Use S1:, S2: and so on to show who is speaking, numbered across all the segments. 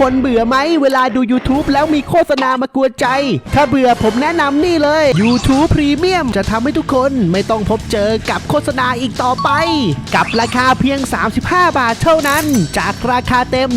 S1: คนเบื่อไหมเวลาดู YouTube แล้วมีโฆษณามากวนใจ ถ้าเบื่อผมแนะนำนี่เลย YouTube Premium จะทำให้ทุกคนไม่ต้องพบเจอกับโฆษณาอีกต่อไป กับราคาเพียง 35 บาทเท่านั้น จากราคาเต็ม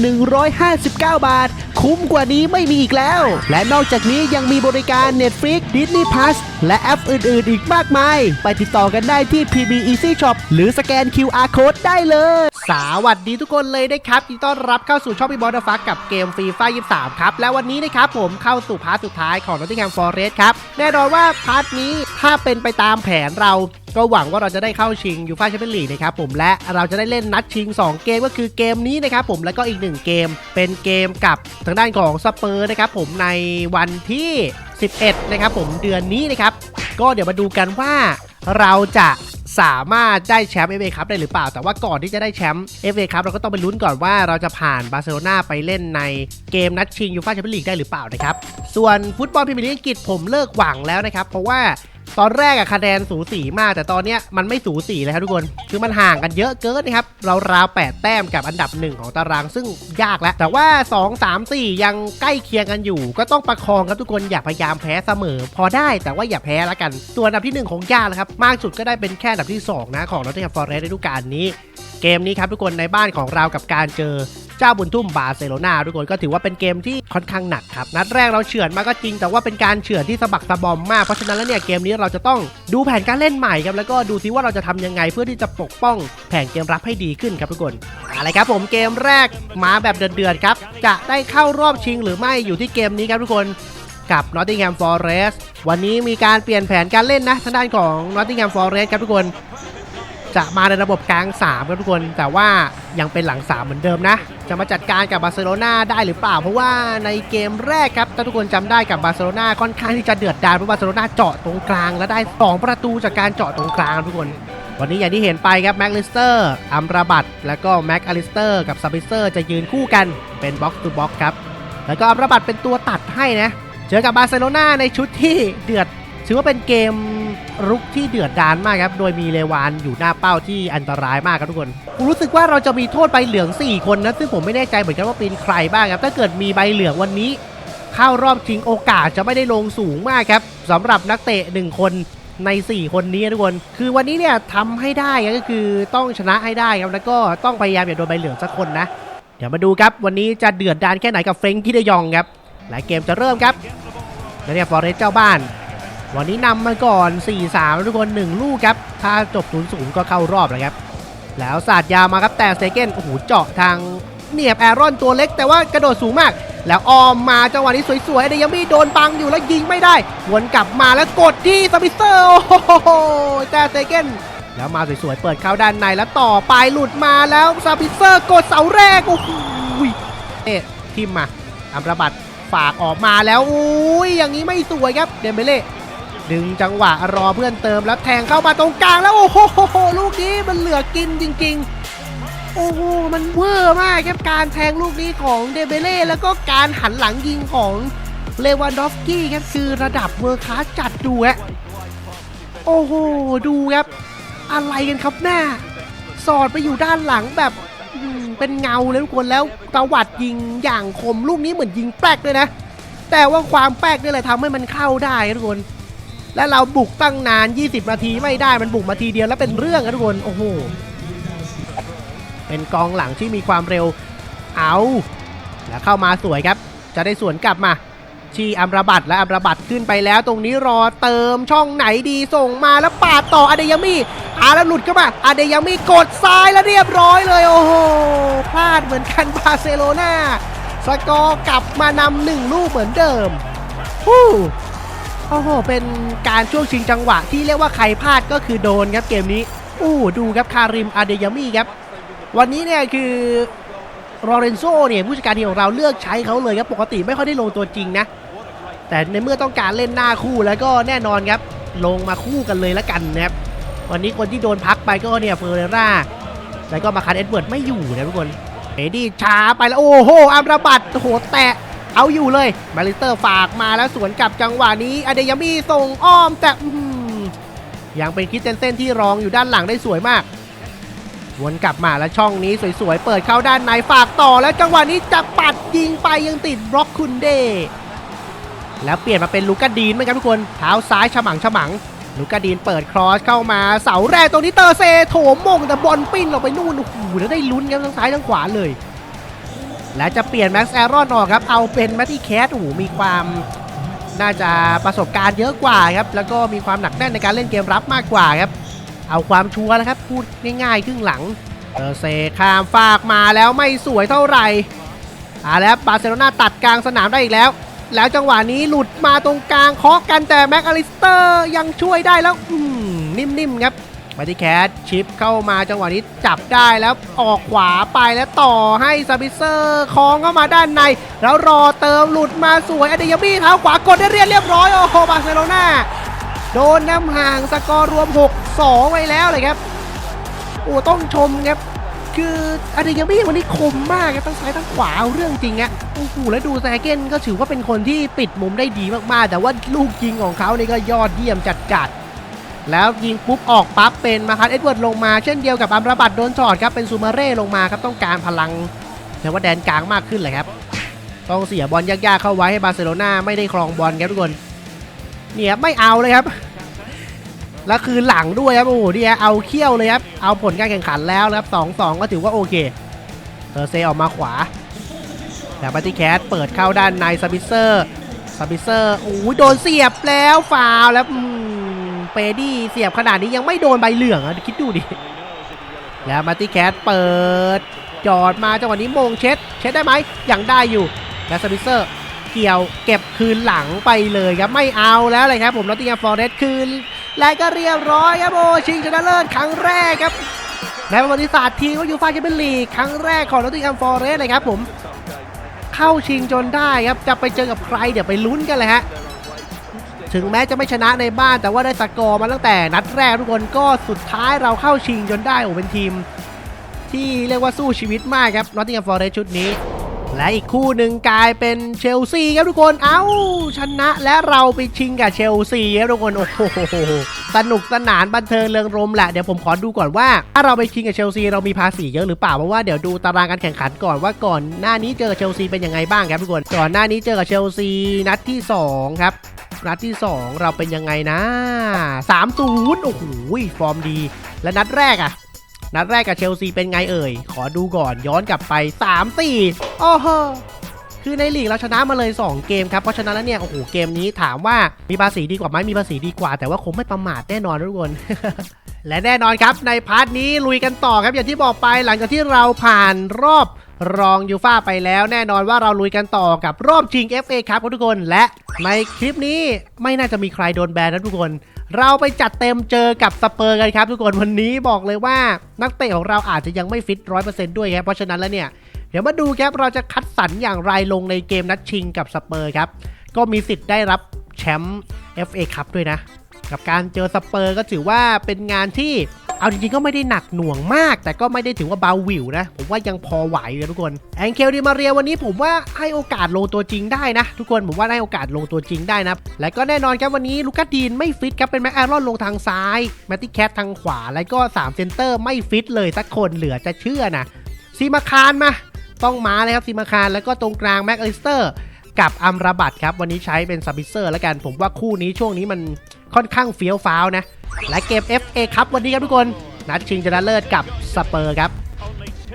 S1: 159 บาท คุ้มกว่านี้ไม่มีอีกแล้ว และนอกจากนี้ยังมีบริการ Netflix Disney Plus และแอปอื่นๆ อีกมากมาย ไปติดต่อกันได้ที่ PB Easy Shop หรือสแกน QR Code ได้เลย สวัสดีทุกคนเลยนะครับยินดีต้อนรับเข้าสู่ช่องพี่บอลฟักกับเกมฟรีไฟ23ครับ และวันนี้นะครับผมเข้าสู่พาร์ทสุดท้ายของ Nottingham Forest ครับ แน่นอนว่าพาร์ทนี้ถ้าเป็นไปตามแผนเราก็หวังว่าเราจะได้เข้าชิงยูฟ่าแชมเปี้ยนลีกนะครับผมและเราจะได้เล่นนัดชิง 2 เกมก็คือเกมนี้นะครับผมแล้วก็อีก 1 เกม เป็นเกมกับทางด้านของสเปอร์นะครับผมในวันที่ 11 นะครับผมเดือนนี้นะครับก็เดี๋ยวมาดูกันว่าเราจะ สามารถได้แชมป์เอฟเอคัพได้หรือเปล่า แต่ว่าก่อนที่จะได้แชมป์เอฟเอคัพเราก็ต้องไปลุ้นก่อนว่าเราจะผ่านบาร์เซโลนาไปเล่นในเกมนัดชิงยูฟ่าแชมเปี้ยนลีกได้หรือเปล่านะครับส่วนฟุตบอลพรีเมียร์ลีกอังกฤษผมเลิกหวังแล้วนะครับเพราะว่า ตอนแรกอะคะแนนสูสีมาก แต่ตอนเนี้ยมันไม่สูสีเลยครับทุกคน คือมันห่างกันเยอะเกินนะครับเราราวแปดแต้มกับอันดับหนึ่งของตารางซึ่งยากแล้ว แต่ว่า 2 3 4 ยังใกล้เคียงกันอยู่ ก็ต้องประคองครับทุกคนอย่าพยายามแพ้เสมอ พอได้แต่ว่าอย่าแพ้แล้วกันตัวอันดับที่หนึ่งของยากแล้วครับมากสุดก็ได้เป็นแค่อันดับที่สองนะของนอตติงแฮมฟอร์เรสต์ในฤดูกาลนี้ เกมนี้ครับทุกคนในบ้านของเรากับการเจอ เจ้าบุญทุ่มบาร์เซโลนาทุกคนก็ถือว่าเป็นเกมที่ค่อนข้างหนักครับ นัดแรกเราเฉือนมาก็จริง แต่ว่าเป็นการเฉือนที่สะบักสะบอมมาก เพราะฉะนั้นแล้วเนี่ยเกมนี้เราจะต้องดูแผนการเล่นใหม่ครับแล้วก็ดูซิว่าเราจะทำยังไงเพื่อที่จะปกป้องแผนเกมรับให้ดีขึ้นครับทุกคนอะไรครับผมเกมแรกมาแบบเดือดๆครับจะได้เข้ารอบชิงหรือไม่อยู่ที่เกมนี้ครับทุกคนกับ Nottingham Forest วันนี้มีการเปลี่ยนแผนการเล่นนะทางด้านของ Nottingham Forest ครับทุกคน จะมาในระบบกลาง3ครับทุกคน แต่ว่ายังเป็นหลัง 3 เหมือนเดิมนะ จะมาจัดการกับบาร์เซโลนาได้หรือเปล่า เพราะว่าในเกมแรกครับถ้าทุกคนจำได้กับบาร์เซโลนาค่อนข้างที่จะเดือดดาลเพราะบาร์เซโลนาเจาะตรงกลาง และได้2ประตูจากการเจาะตรงกลางทุกคนวันนี้อย่างที่เห็นไปครับแม็กลิสเตอร์อัมราบัตแล้วก็แม็กอลิสเตอร์กับซับบิเซอร์จะยืนคู่กันเป็นบ็อกซ์ทูบ็อกครับแล้วก็อัมราบัตเป็นตัวตัดให้นะเจอกับบาร์เซโลนาในชุดที่เดือด ถือว่าเป็นเกมรุกที่เดือดดานมากครับ โดยมีเลวานอยู่หน้าเป้าที่อันตรายมากครับทุกคนผมรู้สึกว่าเราจะมีโทษใบเหลือง 4 คนนะ ซึ่งผมไม่แน่ใจเหมือนกันว่าเป็นใครบ้างครับ ถ้าเกิดมีใบเหลืองวันนี้ เข้ารอบชิงโอกาสจะไม่ได้ลงสูงมากครับสำหรับนักเตะ 1 คนใน 4 คนนี้ทุกคน คือวันนี้เนี่ยทำให้ได้ก็คือต้องชนะให้ได้ครับ แล้วก็ต้องพยายามอย่าโดนใบเหลืองสักคนนะ เดี๋ยวมาดูครับ วันนี้จะเดือดดานแค่ไหนกับเฟรงกี้เดยองครับและเกมจะเริ่มครับ แล้วเนี่ยฟอร์เรสเจ้าบ้าน วันนี้นำมาก่อน 4-3 ทุกคน 1 ลูกครับ ถ้าจบ0-0ก็เข้ารอบแล้วครับ แล้วสาดยาวมาครับแต่เซเกนโอ้โหเจาะทางเนียบแอรอนตัวเล็กแต่ว่ากระโดดสูงมาก แล้วออมมาจังหวะนี้สวยๆเดยังมีโดนบังอยู่แล้วยิงไม่ได้ วนกลับมาแล้วกดที่สมิสเตอร์โอ้โหแต่เซเกนแล้วมาสวยๆเปิดเข้าด้านในแล้วต่อไปหลุดมาแล้วซาบิเซอร์กดเสาแรกโอ้โหเอ๊ะทิมมาอัมรบัตฝากออกมาแล้วอุ้ยอย่างนี้ไม่สวยครับเดมเบเล่ ดึงจังหวะรอเพื่อนเติมแล้วแทงเข้ามาตรงกลางแล้วโอ้โหลูกนี้มันเหลือกินจริง ๆ โอ้โหมันเวอร์มากครับการแทงลูกนี้ของเดเบเล่แล้วก็การหันหลังยิงของเลวานดอฟกี้ครับคือระดับเวอร์คาสจัดดูฮะโอ้โหดูครับ อะไรกันครับหน้า สอดไปอยู่ด้านหลังแบบเป็นเงาเลยทุกคนแล้วตวัดยิงอย่างคมลูกนี้เหมือนยิงแป๊กเลยนะ แต่ว่าความแป๊กนี่แหละทำให้มันเข้าได้ทุกคน และเราบุกตั้งนาน 20 นาทีไม่ได้มันบุกมาทีเดียวแล้วเป็นเรื่องครับทุกคนโอ้โหเป็นกองหลังที่มีความเร็วเอาแล้วเข้ามาสวยครับ จะได้สวนกลับมาชีอัมราบัตและอัมราบัตขึ้นไปแล้วตรงนี้รอเติมช่องไหนดีส่งมาแล้วปาดต่ออเดยามีอาแล้วหลุดเข้ามาอเดยามีกดซ้ายแล้วเรียบร้อยเลยโอ้โหพลาดเหมือนกันบาร์เซโลนาสกอร์กลับมานำหนึ่งลูกเหมือนเดิมฮู้ โอ้โห เป็นการช่วงชิงจังหวะที่เรียกว่าใครพลาดก็คือโดนครับเกมนี้ อู้ดูครับคาริมอาเดยามีครับ วันนี้เนี่ยคือโรเรนโซเนี่ยผู้จัดการทีมของเราเลือกใช้เขาเลยครับปกติไม่ค่อยได้ลงตัวจริงนะ แต่ในเมื่อต้องการเล่นหน้าคู่แล้วก็แน่นอนครับ ลงมาคู่กันเลยละกันนะครับวันนี้คนที่โดนพักไปก็เนี่ยเฟอร์เรราแล้วก็มาคันเอ็ดเวิร์ดไม่อยู่นะทุกคนเอดี้ช้าไปแล้วโอ้โหอัมราบัตโหแตะ เอาอยู่เลยมาริสเตอร์ฝากมาแล้วสวนกลับจังหวะนี้อเดยามีส่งอ้อมแต่ยังเป็นคิดเซนเซนที่รองอยู่ด้านหลังได้สวยมาก วนกลับมาแล้วช่องนี้สวยๆ เปิดเข้าด้านในฝากต่อแล้วจังหวะนี้จะปัดยิงไปยังติดบล็อกคุณเดแล้วเปลี่ยนมาเป็นลูกาดีนไหมครับทุกคนเท้าซ้ายฉมังฉมังลูกาดีนเปิดครอสเข้ามาเสาแรกตรงนี้เตอร์เซโถมมงแต่บอลปิ้นออกไปนู่นโอ้โหแล้วได้ลุ้นครับทั้งซ้ายทั้งขวาเลย และจะเปลี่ยนแม็กซ์แอรอนออกครับ เอาเป็นแมตตี้แคทโอ้โหมีความน่าจะประสบการณ์เยอะกว่าครับ แล้วก็มีความหนักแน่นในการเล่นเกมรับมากกว่าครับ เอาความชัวร์นะครับ พูดง่ายๆครึ่งหลังเตอเซข้ามฝากมาแล้วไม่สวยเท่าไหร่อ่าแล้วบาร์เซโลนาตัดกลางสนามได้อีกแล้ว แล้วจังหวะนี้หลุดมาตรงกลางเคาะกันแต่แม็กอลิสเตอร์ยังช่วยได้แล้วอืมนิ่มๆครับ มาที่แคทชิปเข้ามาจังหวะนี้จับได้แล้วออกขวาไปแล้วต่อให้ซาบิเซอร์คล้องเข้ามาด้านใน แล้วรอเติมหลุดมาสวยอเดียบี้เท้าขวากดได้เรียบเรียบร้อย โอ้โหบาร์เซโลนาโดนน้ำห่างสกอร์รวม 6-2 ไปแล้วเลยครับโอ้ต้องชมครับคืออเดยาบี้วันนี้คมมากครับทั้งซ้ายทั้งขวาเอาเรื่องจริงอะโอ้โหแล้วดูแซเกนก็ถือว่าเป็นคนที่ปิดมุมได้ดีมากๆ แต่ว่าลูกยิงของเขานี่ก็ยอดเยี่ยมจัดๆ แล้วยิงปุ๊บออกปั๊บเป็นมาคัสเอ็ดเวิร์ดลงมาเช่นเดียวกับอัมราบัตโดนจอดครับเป็นซูมาเร่ลงมาครับต้องการพลังแต่ว่าแดนกลางมากขึ้นเลยครับ ต้องเสียบอลยากๆเข้าไว้ให้บาร์เซโลนาไม่ได้ครองบอลครับทุกคนเนี่ยไม่เอาเลยครับ แล้วคือหลังด้วยครับโอ้โหเนี่ฮะเอาเขี้ยวเลยครับเอาผลการแข่งขันแล้วนะครับสองสองก็ถือว่าโอเคเทอร์เซออกมาขวาแต่ปาติแคสเปิดเข้าด้านในซาบิเซอร์ซาบิเซอร์โอ้ยโดนเสียบแล้วฟาวแล้ว เปดี้เสียบขนาดนี้ยังไม่โดนใบเหลืองอะคิดดูดิ แล้วมาติแคสเปิด จอดมาจังหวะนี้มงเช็ด เช็ดได้ไหมยังได้อยู่ แล้วซาบิเซอร์เกี่ยวเก็บคืนหลังไปเลยครับไม่เอาแล้วเลยครับผมนอตติงแฮมฟอร์เรสต์คืน และก็เรียบร้อยครับโอชิงชนะเลิศครั้งแรกครับในประวัติศาสตร์ทีมว่ายูฟ่าแชมเปี้ยนลีกครั้งแรกของนอตติงแฮมฟอร์เรสต์เลยครับผม เข้าชิงจนได้ครับจะไปเจอกับใครเดี๋ยวไปลุ้นกันเลยฮะ ถึงแม้จะไม่ชนะในบ้านแต่ว่าได้สกอร์มาตั้งแต่นัดแรกทุกคนก็สุดท้ายเราเข้าชิงจนได้โอ้เป็นทีม ที่เรียกว่าสู้ชีวิตมากครับนอตติงแฮมฟอร์เรสชุดนี้ และอีกคู่หนึ่งกลายเป็นเชลซีครับทุกคนเอ้าชนะและเราไปชิงกับเชลซีครับทุกคนโอ้โหสนุกสนานบันเทิงเริงรมแหละเดี๋ยวผมขอดูก่อนว่าถ้าเราไปชิงกับเชลซีเรามีภาษีเยอะหรือเปล่าเพราะว่าเดี๋ยวดูตารางการแข่งขันก่อนว่าก่อนหน้านี้เจอกับเชลซีเป็นยังไงบ้างครับทุกคนก่อนหน้านี้เจอกับเชลซีนัดที่สองครับ นัดที่ 2 เราเป็นยังไงนะ3-0โอ้โหฟอร์มดี และนัดแรกอะนัดแรกกับเชลซีเป็นไงเอ่ย ขอดูก่อนย้อนกลับไป 3-4โอ้โหคือในลีกเราชนะมาเลย 2 เกมครับ เพราะฉะนั้นแล้วเนี่ยโอ้โหเกมนี้ถามว่ามีภาษีดีกว่าไหมมีภาษีดีกว่า แต่ว่าคงไม่ประมาทแน่นอนทุกคนและแน่นอนครับในพาร์ทนี้ลุยกันต่อครับอย่างที่บอกไปหลังจากที่เราผ่านรอบ รองยูฟ่าไปแล้วแน่นอนว่าเราลุยกันต่อกับรอบชิง FA ครับทุกคน และในคลิปนี้ไม่น่าจะมีใครโดนแบนนะทุกคน เราไปจัดเต็มเจอกับสเปอร์กันครับทุกคนวันนี้บอกเลยว่านักเตะของเราอาจจะยังไม่ฟิตร้อยเปอร์เซนต์ด้วยครับเพราะฉะนั้นแล้วเนี่ยเดี๋ยวมาดูครับเราจะคัดสรรอย่างไรลงในเกมนัดชิงกับสเปอร์ครับก็มีสิทธิ์ได้รับแชมป์ FA ครับด้วยนะ กับการเจอสเปอร์ก็ถือว่าเป็นงานที่ เอาจริงๆก็ไม่ได้หนักหน่วงมาก แต่ก็ไม่ได้ถือว่าเบาหวิวนะ ผมว่ายังพอไหวเลยทุกคนแองเคลดิมาเรียวันนี้ผมว่าให้โอกาสลงตัวจริงได้นะ ทุกคนผมว่าได้โอกาสลงตัวจริงได้นะ และก็แน่นอนครับวันนี้ลูคัสดีนไม่ฟิตครับเป็นแม็กแอรอนลงทางซ้ายแมตติแคททางขวาแล้วก็3เซนเตอร์ไม่ฟิตเลยสักคนเหลือจะเชื่อนะซีมาคารมาต้องมาเลยครับซีมาคารแล้วก็ตรงกลางแม็กอลิสเตอร์กับอัมราบัตครับวันนี้ใช้เป็นซับบิเซอร์แล้วกันผมว่าคู่นี้ช่วงนี้มัน ค่อนข้างเฟี้ยวฟ้าวนะ และเกม FA ครับวันนี้ครับทุกคน นัดชิงชนะเลิศกับสเปอร์ครับ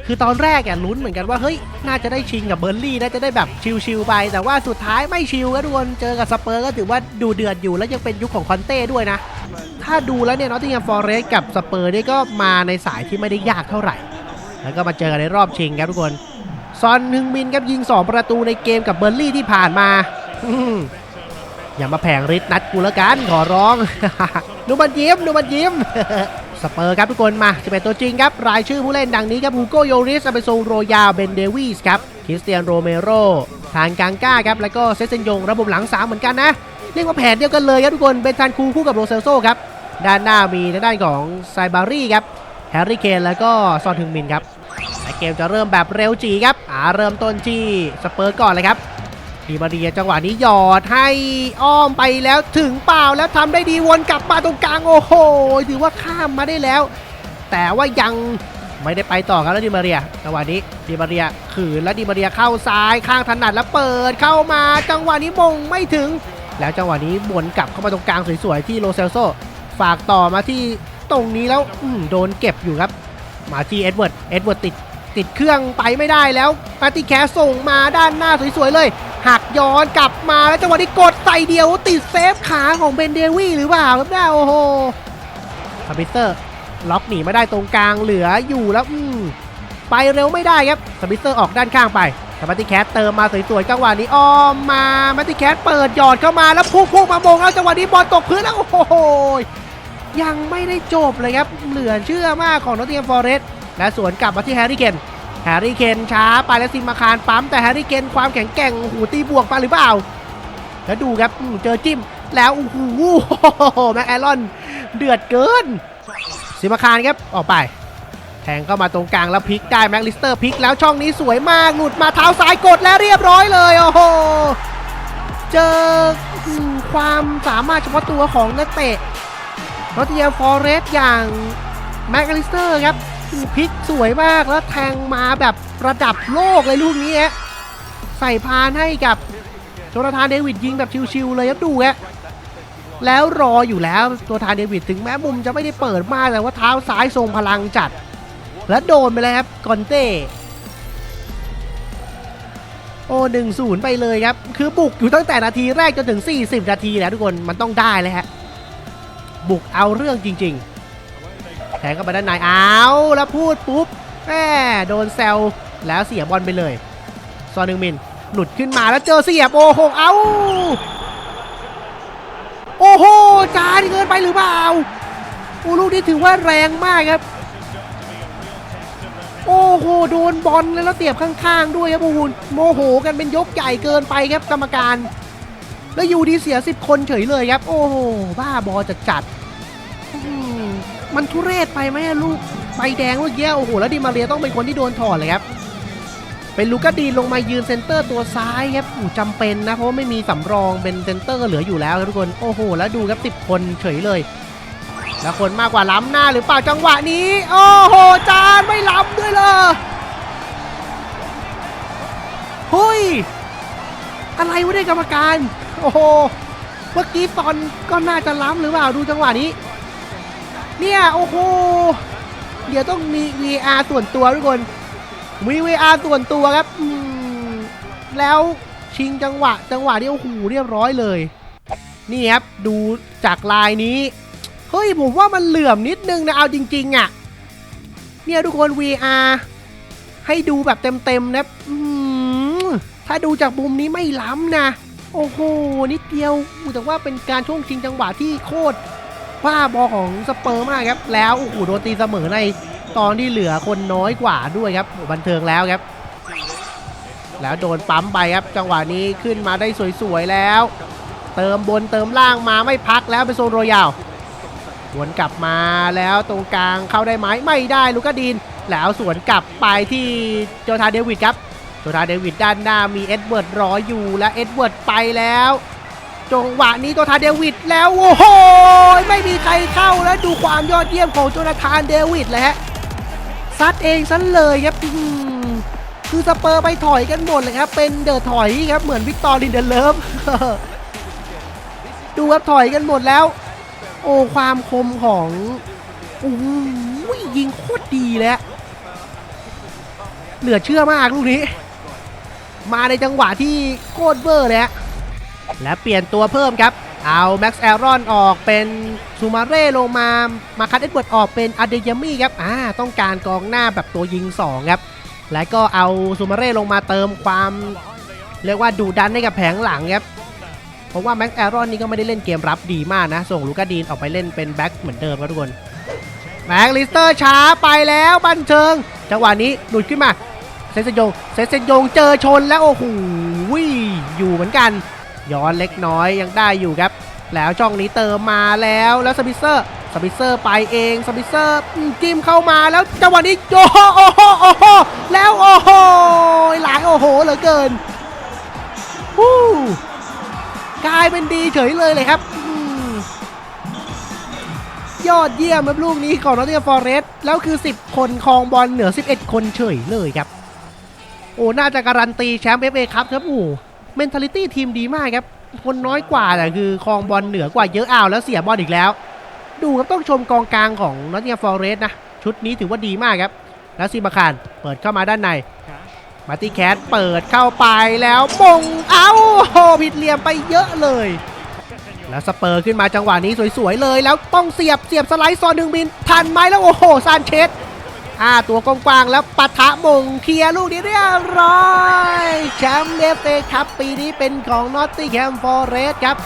S1: คือตอนแรกอะลุ้นเหมือนกันว่าเฮ้ย น่าจะได้ชิงกับเบอร์ลี่น่าจะได้แบบชิลๆไป แต่ว่าสุดท้ายไม่ชิลครับทุกคนเจอกับสเปอร์ก็ถือว่าดูเดือดอยู่แล้วยังเป็นยุคของคอนเต้ด้วยนะ ถ้าดูแล้วเนี่ยนอตติงแฮมฟอร์เรสกับสเปอร์นี่ก็มาในสายที่ไม่ได้ยากเท่าไหร่ แล้วก็มาเจอกันในรอบชิงครับทุกคนซอนฮึงมินครับยิง 2 ประตูในเกมกับเบอร์ลี่ที่ผ่านมา อย่ามาแผงฤทธิ์นัดกูแล้วกันขอร้องดูมันยิ้มดูมันยิ้มสเปอร์ครับทุกคนมาจะเป็นตัวจริงครับ รายชื่อผู้เล่นดังนี้ครับฮูโกโยริสอเปโซโรยาเบนเดวิสครับคริสเตียนโรเมโรทานกางก้าครับ แล้วก็เซเซนยงระบบหลัง 3 เหมือนกันนะ เรียกว่าแผนเดียวกันเลยครับทุกคนเบนทานคูคู่กับโรเซลโซครับ ด้านหน้ามีทางด้านของไซบารี่ครับแฮร์รี่เคนแล้วก็ซอนฮึงมินครับและเกมจะเริ่มแบบเร็วจีครับอ่าเริ่มต้นที่สเปอร์ก่อนเลยครับ ดีมาเรียจังหวะนี้หยอดให้อ้อมไปแล้วถึงเปล่าแล้วทำได้ดีวนกลับมาตรงกลางโอ้โหถือว่าข้ามมาได้แล้ว แต่ว่ายังไม่ได้ไปต่อครับแล้วดิมาเรียจังหวะนี้ดิมาเรียขืนแล้วดิมาเรียเข้าซ้ายข้างถนัดแล้วเปิดเข้ามาจังหวะนี้มงไม่ถึง แล้วจังหวะนี้บวนกลับเข้ามาตรงกลางสวยๆที่โรเซลโซฝากต่อมาที่ตรงนี้แล้วอืโดนเก็บอยู่ครับ มาที่เอ็ดเวิร์ดเอ็ดเวิร์ดติดติดเครื่องไปไม่ได้แล้วปาติแคสส่งมาด้านหน้าสวยๆเลย หักย้อนกลับมาแล้วจังหวะนี้กดใส่เดียวติดเซฟขาของเบนเดวี่หรือเปล่าครับเนี่ยโอ้โหคาร์บิเตอร์ล็อกหนีไม่ได้ตรงกลางเหลืออยู่แล้วอืมไปเร็วไม่ได้ครับสปิเตอร์ออกด้านข้างไปแต่มัติแคทเติมมาสวยๆจังหวะนี้อ้อมมามัตติแคทเปิดหยอดเข้ามาแล้วพุ่งพุ่งมามงแล้วจังหวะนี้บอลตกพื้นแล้วโอ้โหยังไม่ได้จบเลยครับเหลือเชื่อมากของนอตติงแฮมฟอร์เรสต์และสวนกลับมาที่แฮร์รี่เคน แฮร์รี่เคนช้าไปแล้วซิมมาคารปั๊มแต่แฮร์รี่เคนความแข็งแกร่งหูตีบวกไปหรือเปล่า แล้วดูครับเจอจิ้มแล้วโอ้โหแม็กแอรอนเดือดเกินสิมาคารครับออกไป แทงเข้ามาตรงกลางแล้วพลิกได้แม็กลิสเตอร์พลิกแล้วช่องนี้สวยมากหลุดมาเท้าซ้ายกดแล้วเรียบร้อยเลยโอ้โหเจออืมความสามารถเฉพาะตัวของนักเตะโรอตเทียฟอเรสอย่างแม็กลิสเตอร์ครับ อืมพลิกสวยมากแล้วแทงมาแบบระดับโลกเลยลูกนี้ฮะใส่พานให้กับโจนาธานเดวิดยิงแบบชิวๆเลยครับดูฮะแล้วรออยู่แล้วตัวทานเดวิดถึงแม้มุมจะไม่ได้เปิดมากแต่ว่าเท้าซ้ายทรงพลังจัด และโดนไปเลยครับกอนเต้โอ้หนึ่งศูนย์ไปเลยครับ คือบุกอยู่ตั้งแต่นาทีแรกจนถึง 40 นาทีแล้วทุกคนมันต้องได้เลยฮะบุกเอาเรื่องจริง ๆ แทงเข้าไปด้านในเอาแล้วพูดปุ๊บแม่โดนแซวแล้วเสียบอลไปเลย ซอนหนึ่งมิน หลุดขึ้นมาแล้วเจอเสียบโอ้โหเอาโอ้โหจานเกินไปหรือเปล่าโอ้ลูกนี้ถือว่าแรงมากครับ โอ้โหโดนบอลแล้วเสียบข้างๆด้วยครับโอ้โหโมโหกันเป็นยกใหญ่เกินไปครับกรรมการ แล้วอยู่ดีเสีย 10 คนเฉยเลยครับ โอ้โหบ้าบอจัดจัด มันทุเรศไปไหมลูกใบแดงเมื่อกี้โอ้โหแล้วดิมาเรียต้องเป็นคนที่โดนถอดเลยครับเป็นลูก้าดีนลงมายืนเซนเตอร์ตัวซ้ายครับจำเป็นนะเพราะไม่มีสำรองเป็นเซนเตอร์เหลืออยู่แล้วครับทุกคนโอ้โหแล้วดูครับ 10 คนเฉยเลยแล้วคนมากกว่าล้ำหน้าหรือเปล่าจังหวะนี้ โอ้โหจานไม่ล้ำด้วยเลยเฮ้ยอะไรวะเนี่ยกรรมการ โอ้โหเมื่อกี้ตอนก็น่าจะล้ำหรือเปล่าดูจังหวะนี้ เนี่ย โอ้โห เดี๋ยวต้องมี VR ส่วนตัวทุกคน มี VR ส่วนตัวครับอืมแล้วชิงจังหวะ จังหวะนี้โอ้โหเรียบร้อยเลย นี่ครับ ดูจากลายนี้ เฮ้ย ผมว่ามันเหลื่อมนิดนึงนะ เอาจริง ๆอะ เนี่ยทุกคน VR ให้ดูแบบเต็มๆนะอืมถ้าดูจากมุมนี้ไม่ล้ำนะ โอ้โห นิดเดียวแต่ว่าเป็นการช่วงชิงจังหวะที่โคตร บ้าบอของสเปอร์มากครับ แล้วโอ้โหโดนตีเสมอในตอนที่เหลือคนน้อยกว่าด้วยครับบันเทิงแล้วครับ แล้วโดนปั๊มไปครับ จังหวะนี้ขึ้นมาได้สวยๆแล้ว เติมบนเติมล่างมาไม่พักแล้วเป็นโซนโรยาลวนกลับมาแล้วตรงกลางเข้าได้ไหมไม่ได้ลูกาดีน แล้วสวนกลับไปที่โจทาเดวิดครับโจทาเดวิดด้านหน้ามีเอ็ดเวิร์ดรออยู่และเอ็ดเวิร์ดไปแล้ว จังหวะนี้โจทาเดวิดแล้วโอ้โหไม่มีใครเข้าแล้วดูความยอดเยี่ยมของโจนาธานเดวิดเลยฮะซัดเองซะเลยครับคือสเปอร์ไปถอยกันหมดเลยครับ เป็นเดอะถอยครับเหมือนวิกตอร์ลินเดนเลิฟดูครับถอยกันหมดแล้ว โอ้ความคมของโอ้โหยิงโคตรดีเลยอะเหลือเชื่อมากลูกนี้ มาในจังหวะที่โคตรเบอร์เลยฮะ และเปลี่ยนตัวเพิ่มครับ เอาแม็กซ์แอรอนออกเป็นซูมาเร่ลงมา มาคัดเอ็ดเวิร์ดออกเป็นอเดยามี่ครับอ่าต้องการกองหน้าแบบตัวยิง 2 ครับ และก็เอาซูมาเร่ลงมาเติมความ เรียกว่าดูดันให้กับแผงหลังครับเพราะว่าแม็กซ์แอรอนนี่ก็ไม่ได้เล่นเกมรับดีมากนะ ส่งลูกาดีนออกไปเล่นเป็นแบ็คเหมือนเดิมครับทุกคนแม็กลิสเตอร์ช้าไปแล้วบันเชิงจังหวะนี้หลุดขึ้นมาเซนเซนยงเซนเซนยงเจอชนแล้วโอ้โหอยู่เหมือนกัน ย้อนเล็กน้อยยังได้อยู่ครับ แล้วช่องนี้เติมมาแล้วแล้วสปิเซอร์สปิเซอร์ไปเองสปิเซอร์จิ้มเข้ามาแล้วจังหวะนี้โอ้โหโอ้โหโอ้โหแล้วโอ้โหหลายโอ้โหเหลือเกินฮู้กลายเป็นดีเฉยเลยเลยครับยอดเยี่ยมครับลูกนี้ของนอตติงแฮมฟอร์เรสต์แล้วคือ 10 คนครองบอลเหนือ 11 คนเฉยเลยครับ โอ้ น่าจะการันตีแชมป์เอฟเอครับครับโอ้ เมนเทลิตี้ทีมดีมากครับคนน้อยกว่าแต่คือครองบอลเหนือกว่าเยอะอ้าวแล้วเสียบอลอีกแล้ว ดูครับต้องชมกองกลางของนอตติงแฮมฟอร์เรสต์นะ ชุดนี้ถือว่าดีมากครับแล้วซิมาคารเปิดเข้ามาด้านใน มาร์ตี้แคทเปิดเข้าไปแล้วมงเอ้าโหผิดเหลี่ยมไปเยอะเลย แล้วสเปอร์ขึ้นมาจังหวะนี้สวยๆเลย แล้วต้องเสียบเสียบสไลด์ซอนหนึ่งบินทันไหมแล้วโอ้โหซานเชส อ่าตัวกว้างๆแล้วปะทะมงเคลียร์ลูกนี้เรียบร้อยแชมป์เอฟเอคัพปีนี้เป็นของนอตติแ h มฟอร์เรสครับ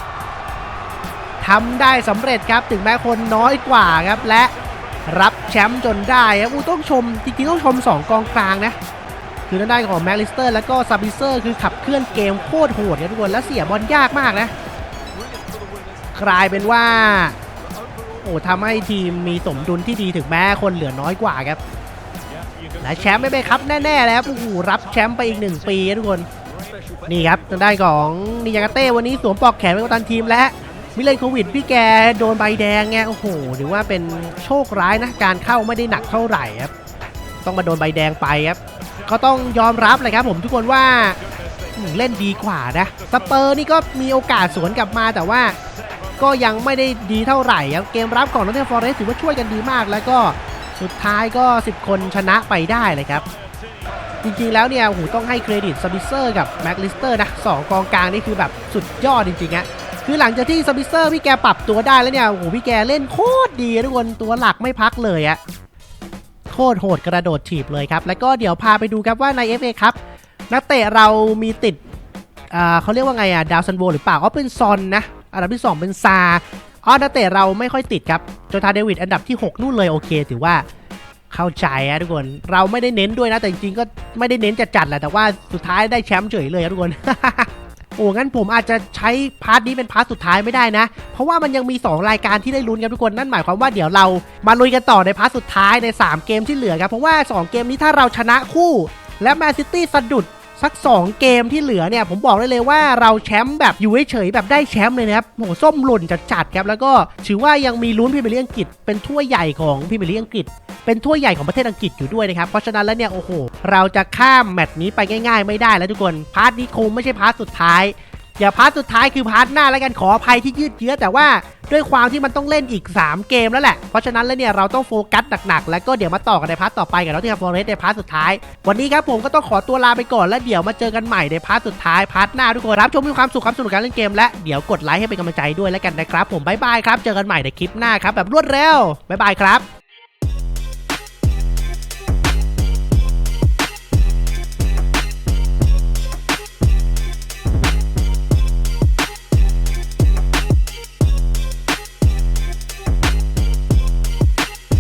S1: ทำได้สำเร็จครับถึงแม้คนน้อยกว่าครับและรับแชมป์จนได้ครับอู้ต้องชมจริงๆต้องชม 2 กองกลางนะ คือทางด้านของแม็กลิสเตอร์ แล้วก็ซับบิเซอร์ คือขับเคลื่อนเกมโคตรโหดครับทุกคนแล้วเสียบอลยากมากนะ กลายเป็นว่า โอ้ทำให้ทีมมีสมดุลที่ดีถึงแม้คนเหลือน้อยกว่าครับ และแชมป์ไม่ไปครับแน่ๆแล้วโอ้โหรับแชมป์ไปอีกหนึ่งปีทุกคน นี่ครับทางด้านของนิยากาเต้วันนี้สวมปลอกแขนเป็นกัปตันทีมและมิเลนโควิด พี่แกโดนใบแดงไงโอ้โหถือว่าเป็นโชคร้ายนะ การเข้าไม่ได้หนักเท่าไหร่ครับ ต้องมาโดนใบแดงไปครับ ก็ต้องยอมรับเลยครับผมทุกคนว่าเล่นดีกว่านะสเปอร์นี่ก็มีโอกาสสวนกลับมาแต่ว่าก็ยังไม่ได้ดีเท่าไหร่ครับเกมรับของนอตเทนฟอร์เรสถือว่าช่วยกันดีมากแล้วก็ สุดท้ายก็ 10 คนชนะไปได้เลยครับ จริงๆแล้วเนี่ยโอ้โหต้องให้เครดิตสปิเซอร์กับแม็กลิสเตอร์นะสองกองกลางนี่คือแบบสุดยอดจริงๆอะคือหลังจากที่สปิเซอร์พี่แกปรับตัวได้แล้วเนี่ยโอ้โหพี่แกเล่นโคตรดีทุกคนตัวหลักไม่พักเลยอะโคตรโหดกระโดดถีบเลยครับ แล้วก็เดี๋ยวพาไปดูครับว่าใน FA ครับนักเตะเรามีติดอ่าเขาเรียกว่าไงอะดาวซันโวหรือเปล่าอ๋อเป็นซอนนะอันดับที่ 2 เป็นซา อ๋อนักเตะเราไม่ค่อยติดครับโจทาเดวิดอันดับที่ 6นู่นเลยโอเค ถือว่าเข้าใจอะทุกคนเราไม่ได้เน้นด้วยนะแต่จริงๆก็ไม่ได้เน้นจัดแหละแต่ว่าสุดท้ายได้แชมป์เฉยเลยครับทุกคนโอ้งั้นผมอาจจะใช้พาร์ทนี้เป็นพาร์ทสุดท้ายไม่ได้นะ เพราะว่ามันยังมี 2 รายการที่ได้ลุ้นครับทุกคนนั่นหมายความว่าเดี๋ยวเรามาลุยกันต่อในพาร์ทสุดท้ายใน 3 เกมที่เหลือครับเพราะว่า 2 เกมนี้ถ้าเราชนะคู่ และแมนซิตี้สะดุด สัก 2 เกมที่เหลือเนี่ยผมบอกได้เลยว่าเราแชมป์แบบอยู่เฉยๆแบบได้แชมป์เลยนะครับโหส้มหล่นจัดๆครับแล้วก็ถือว่ายังมีลุ้นพรีเมียร์ลีอังกฤษ เป็นถ้วยใหญ่ของพรีเมียร์ลีอังกฤษ เป็นถ้วยใหญ่ของประเทศอังกฤษอยู่ด้วยนะครับเพราะฉะนั้นแล้วเนี่ยโอ้โหเราจะข้ามแมตช์นี้ไปง่าย ๆ ไม่ได้แล้วทุกคนพาร์ทนี้คงไม่ใช่พาร์ทสุดท้าย อย่าพาร์ทสุดท้ายคือพาร์ทหน้าแล้วกันขออภัยที่ยืดเยื้อแต่ว่าด้วยความที่มันต้องเล่นอีก 3 เกมแล้วแหละ เพราะฉะนั้นแล้วเนี่ยเราต้องโฟกัสหนักๆ แล้วก็เดี๋ยวมาต่อกันในพาร์ทต่อไปกับเราที่ฟอร์เรสในพาร์ทสุดท้าย วันนี้ครับผมก็ต้องขอตัวลาไปก่อนแล้วเดี๋ยวมาเจอกันใหม่ในพาร์ทสุดท้ายพาร์ทหน้าทุกคนรับชมมีความสุขความสนุกการเล่นเกมและเดี๋ยวกดไลค์ให้เป็นกำลังใจด้วยแล้วกันนะครับผมบายบายครับเจอกันใหม่ในคลิปหน้าครับแบบรวดเร็วบายบายครับ